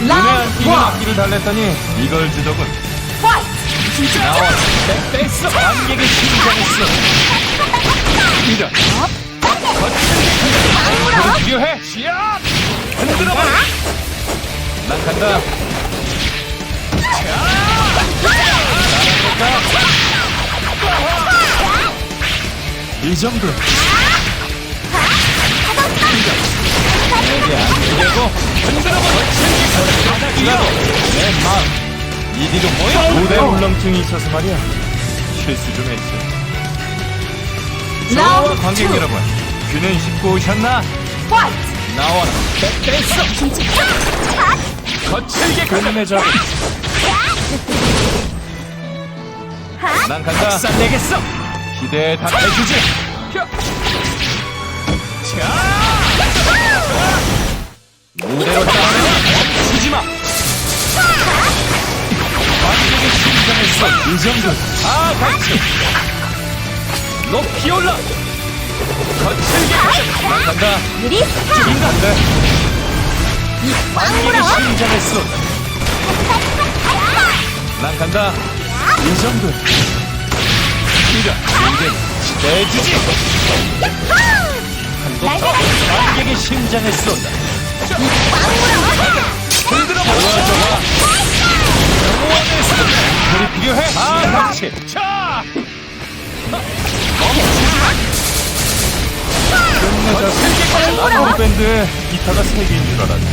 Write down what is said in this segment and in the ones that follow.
에너지를 달랬더니 이걸 주더군. 나와 뺐어 관객의 심장했어 이런 거칠게 필요해 시야 흔들어봐 난 간다 이 정도 내게 안 되려고 흔들어봐 이리로 모여 무대 울렁증이 있어서 말이야. 실수 좀 했지. 좋아, 관객 투. 여러분. 귀는 씻고 오셨나? 나와라 거칠게 끝내자. 난 간다 쌀내겠어 기대에 다 해주지 자 무대로 따라내라 이 정도. 다 같이. 높이 올라. 거칠게 간다. 리스타! 간다. 관객의 빵으로! 심장을 쏜다 난 간다. 이 정도. 이런 이제 기대해주지. 날개라! 관객의 심장을 쏜다. 빵으로! 흔들어 보여 다 같이 자 끝내자. 나도 밴드에 기타가 세 개인 줄 알았지.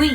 위